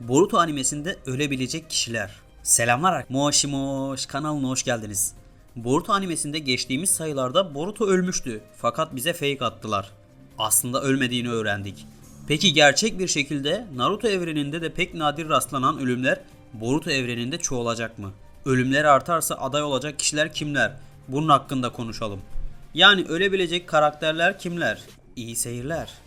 Boruto animesinde ölebilecek kişiler. Selamlar Moshi Moş kanalına hoş geldiniz. Boruto animesinde geçtiğimiz sayılarda Boruto ölmüştü fakat bize fake attılar. Aslında ölmediğini öğrendik. Peki gerçek bir şekilde Naruto evreninde de pek nadir rastlanan ölümler Boruto evreninde çoğalacak mı? Ölümler artarsa aday olacak kişiler kimler? Bunun hakkında konuşalım. Yani ölebilecek karakterler kimler? İyi seyirler.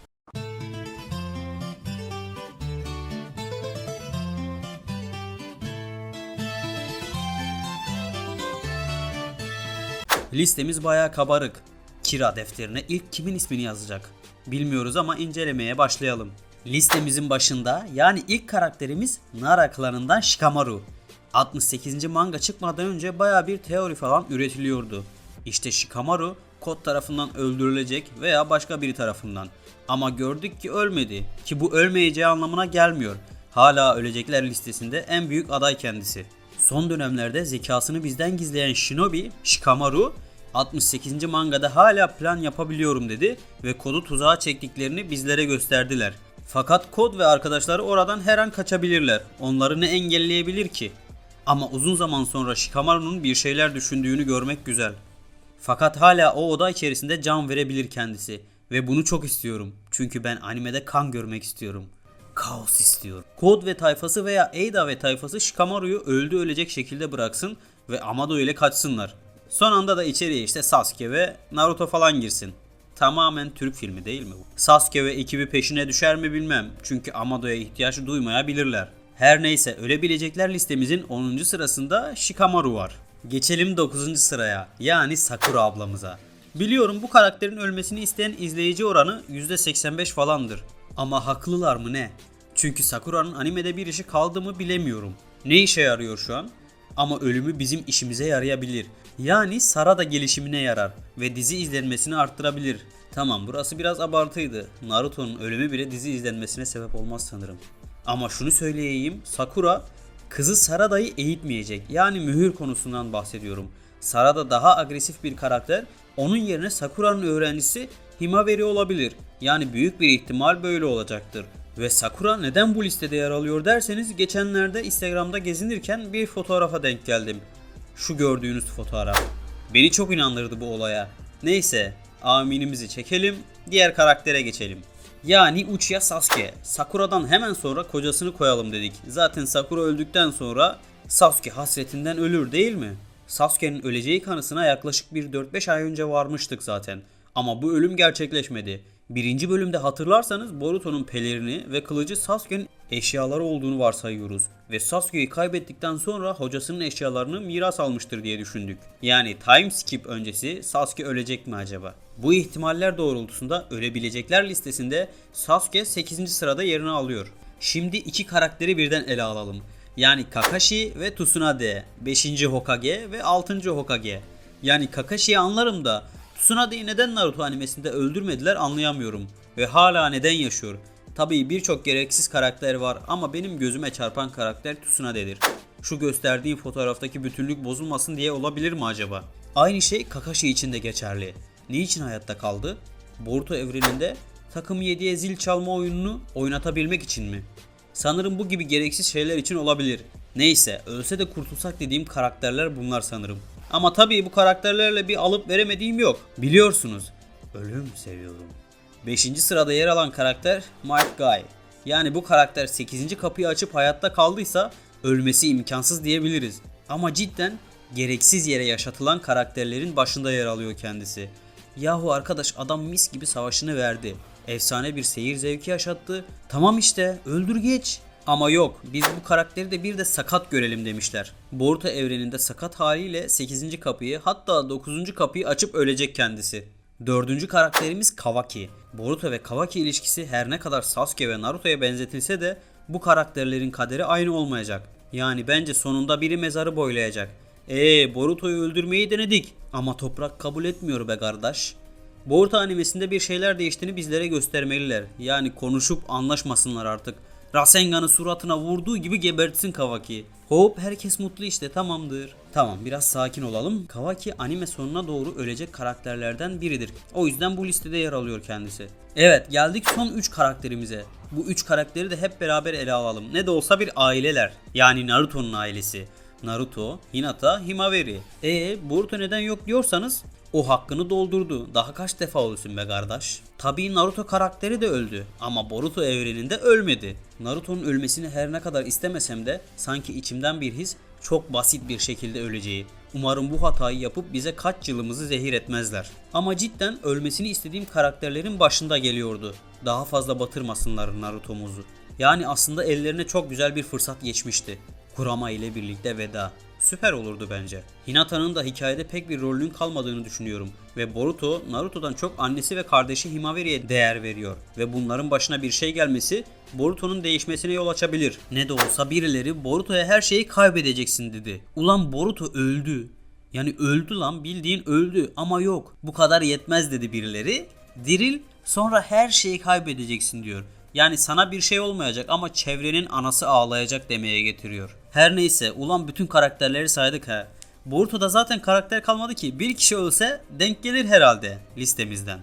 Listemiz bayağı kabarık. Kira defterine ilk kimin ismini yazacak? Bilmiyoruz ama incelemeye başlayalım. Listemizin başında yani ilk karakterimiz Nara klanından Shikamaru. 68. manga çıkmadan önce baya bir teori falan üretiliyordu. İşte Shikamaru Kod tarafından öldürülecek veya başka biri tarafından. Ama gördük ki ölmedi. Ki bu ölmeyeceği anlamına gelmiyor. Hala ölecekler listesinde en büyük aday kendisi. Son dönemlerde zekasını bizden gizleyen Shinobi, Shikamaru 68. mangada hala plan yapabiliyorum dedi ve kodu tuzağa çektiklerini bizlere gösterdiler. Fakat kod ve arkadaşları oradan her an kaçabilirler. Onları ne engelleyebilir ki? Ama uzun zaman sonra Shikamaru'nun bir şeyler düşündüğünü görmek güzel. Fakat hala o oda içerisinde can verebilir kendisi. Ve bunu çok istiyorum. Çünkü ben animede kan görmek istiyorum. Kaos istiyorum. Kod ve tayfası veya Ada ve tayfası Shikamaru'yu öldü ölecek şekilde bıraksın ve Amado ile kaçsınlar. Son anda da içeriye işte Sasuke ve Naruto falan girsin. Tamamen Türk filmi değil mi bu? Sasuke ve ekibi peşine düşer mi bilmem. Çünkü Amado'ya ihtiyaç duymayabilirler. Her neyse ölebilecekler listemizin 10. sırasında Shikamaru var. Geçelim 9. sıraya yani Sakura ablamıza. Biliyorum bu karakterin ölmesini isteyen izleyici oranı %85 falandır. Ama haklılar mı ne? Çünkü Sakura'nın animede bir işi kaldı mı bilemiyorum. Ne işe yarıyor şu an? Ama ölümü bizim işimize yarayabilir. Yani Sara da gelişimine yarar ve dizi izlenmesini arttırabilir. Tamam burası biraz abartıydı. Naruto'nun ölümü bile dizi izlenmesine sebep olmaz sanırım. Ama şunu söyleyeyim. Sakura kızı Sarada'yı eğitmeyecek. Yani mühür konusundan bahsediyorum. Sarada daha agresif bir karakter. Onun yerine Sakura'nın öğrencisi Himawari olabilir. Yani büyük bir ihtimal böyle olacaktır. Ve Sakura neden bu listede yer alıyor derseniz geçenlerde Instagram'da gezinirken bir fotoğrafa denk geldim. Şu gördüğünüz fotoğraf. Beni çok inandırdı bu olaya. Neyse, aminimizi çekelim, diğer karaktere geçelim. Yani Uchiha Sasuke. Sakura'dan hemen sonra kocasını koyalım dedik. Zaten Sakura öldükten sonra Sasuke hasretinden ölür değil mi? Sasuke'nin öleceği kanısına yaklaşık bir 4-5 ay önce varmıştık zaten. Ama bu ölüm gerçekleşmedi. Birinci bölümde hatırlarsanız Boruto'nun pelerini ve kılıcı Sasuke'nin eşyaları olduğunu varsayıyoruz. Ve Sasuke'yi kaybettikten sonra hocasının eşyalarını miras almıştır diye düşündük. Yani time skip öncesi Sasuke ölecek mi acaba? Bu ihtimaller doğrultusunda ölebilecekler listesinde Sasuke 8. sırada yerini alıyor. Şimdi iki karakteri birden ele alalım. Yani Kakashi ve Tsunade, 5. Hokage ve 6. Hokage. Yani Kakashi'yi anlarım da Tsunade'yi neden Naruto animesinde öldürmediler anlayamıyorum. Ve hala neden yaşıyor? Tabii birçok gereksiz karakter var ama benim gözüme çarpan karakter Tsunade'dir. Şu gösterdiğim fotoğraftaki bütünlük bozulmasın diye olabilir mi acaba? Aynı şey Kakashi için de geçerli. Niçin hayatta kaldı? Boruto evreninde takım 7'ye zil çalma oyununu oynatabilmek için mi? Sanırım bu gibi gereksiz şeyler için olabilir. Neyse ölse de kurtulsak dediğim karakterler bunlar sanırım. Ama tabii bu karakterlerle bir alıp veremediğim yok. Biliyorsunuz. Ölüm seviyorum. 5. sırada yer alan karakter Might Guy. Yani bu karakter 8. kapıyı açıp hayatta kaldıysa ölmesi imkansız diyebiliriz. Ama cidden gereksiz yere yaşatılan karakterlerin başında yer alıyor kendisi. Yahu arkadaş adam mis gibi savaşını verdi. Efsane bir seyir zevki yaşattı. Tamam işte öldür geç. Ama yok biz bu karakteri de bir de sakat görelim demişler. Boruto evreninde sakat haliyle 8. kapıyı hatta 9. kapıyı açıp ölecek kendisi. Dördüncü karakterimiz Kawaki. Boruto ve Kawaki ilişkisi her ne kadar Sasuke ve Naruto'ya benzetilse de bu karakterlerin kaderi aynı olmayacak. Yani bence sonunda biri mezarı boylayacak. Eee Boruto'yu öldürmeyi denedik ama toprak kabul etmiyor be kardeş. Boruto animesinde bir şeyler değiştiğini bizlere göstermeliler. Yani konuşup anlaşmasınlar artık. Rasengan'ı suratına vurduğu gibi gebertsin Kawaki'yi. Hop herkes mutlu işte tamamdır. Tamam biraz sakin olalım. Kawaki anime sonuna doğru ölecek karakterlerden biridir. O yüzden bu listede yer alıyor kendisi. Evet geldik son 3 karakterimize. Bu 3 karakteri de hep beraber ele alalım. Ne de olsa bir aileler. Yani Naruto'nun ailesi. Naruto, Hinata, Himawari. E Boruto neden yok diyorsanız o hakkını doldurdu. Daha kaç defa ölsün be kardeş. Tabii Naruto karakteri de öldü ama Boruto evreninde ölmedi. Naruto'nun ölmesini her ne kadar istemesem de sanki içimden bir his çok basit bir şekilde öleceği. Umarım bu hatayı yapıp bize kaç yılımızı zehir etmezler. Ama cidden ölmesini istediğim karakterlerin başında geliyordu. Daha fazla batırmasınlar Naruto'muzu. Yani aslında ellerine çok güzel bir fırsat geçmişti. Kurama ile birlikte veda. Süper olurdu bence. Hinata'nın da hikayede pek bir rolünün kalmadığını düşünüyorum. Ve Boruto, Naruto'dan çok annesi ve kardeşi Himawari'ye değer veriyor. Ve bunların başına bir şey gelmesi Boruto'nun değişmesine yol açabilir. Ne de olsa birileri Boruto'ya her şeyi kaybedeceksin dedi. Ulan Boruto öldü. Yani öldü lan bildiğin öldü ama yok. Bu kadar yetmez dedi birileri. Diril sonra her şeyi kaybedeceksin diyor. Yani sana bir şey olmayacak ama çevrenin anası ağlayacak demeye getiriyor. Her neyse ulan bütün karakterleri saydık ha. Boruto'da zaten karakter kalmadı ki. Bir kişi ölse denk gelir herhalde listemizden.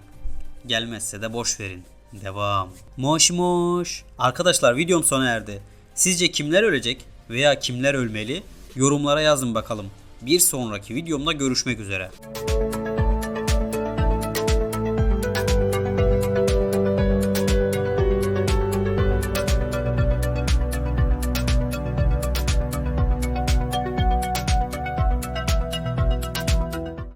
Gelmezse de boş verin. Devam. Moş moş. Arkadaşlar videom sona erdi. Sizce kimler ölecek veya kimler ölmeli? Yorumlara yazın bakalım. Bir sonraki videomda görüşmek üzere.